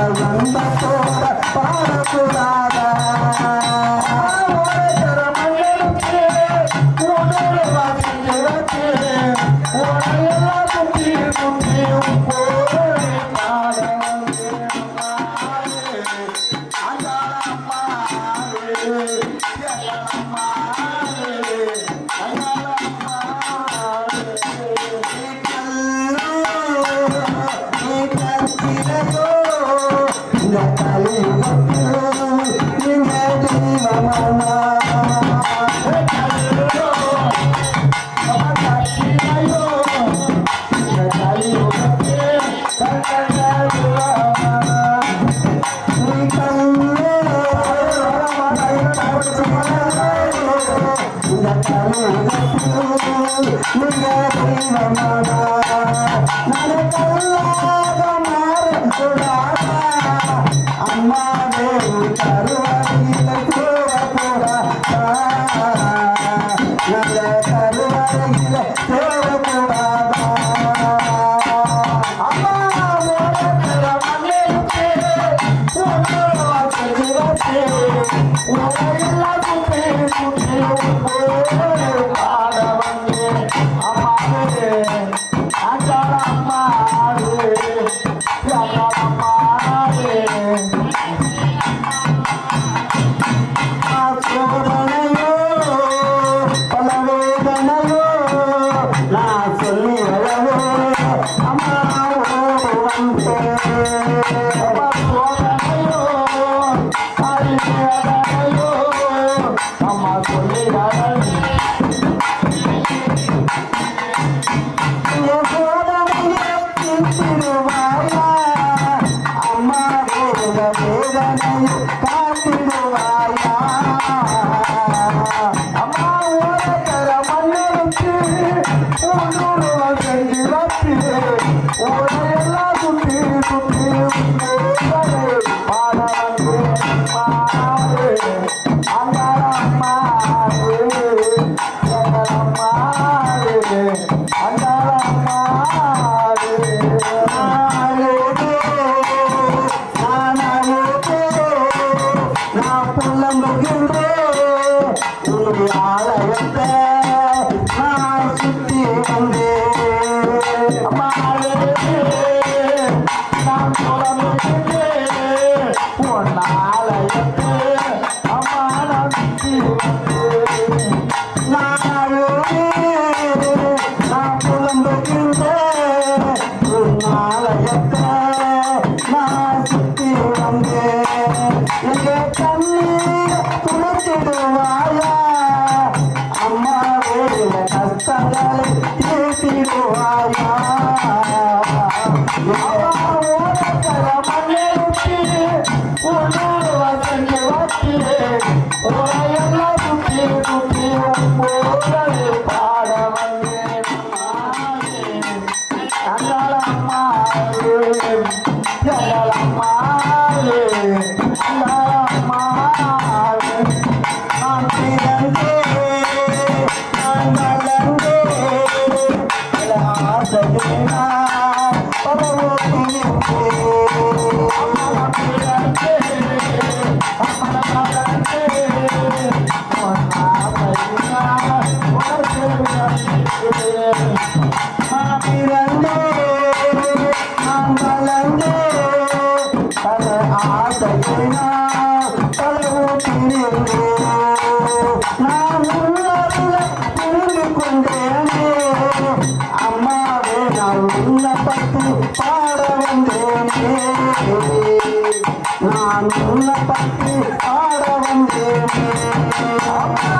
Oh, my God. தருவாயில ஆலயத்தை நான் சுத்தி வந்த மிக கண்ணீர் துணத்திடுவாயா அம்மாவுடைய கஷ்டங்களை தீர்த்திடுவாயா அம்மாவோட கரமல்லே விட்டு உன்னோட வசங்க வச்சு ஓ எல்லாம் சுற்றி சுற்றி போகவே அம்மாவே நான் உன்னை பாட வந்தேனே. நான் உன்னை பாட வந்தேனே. அம்மா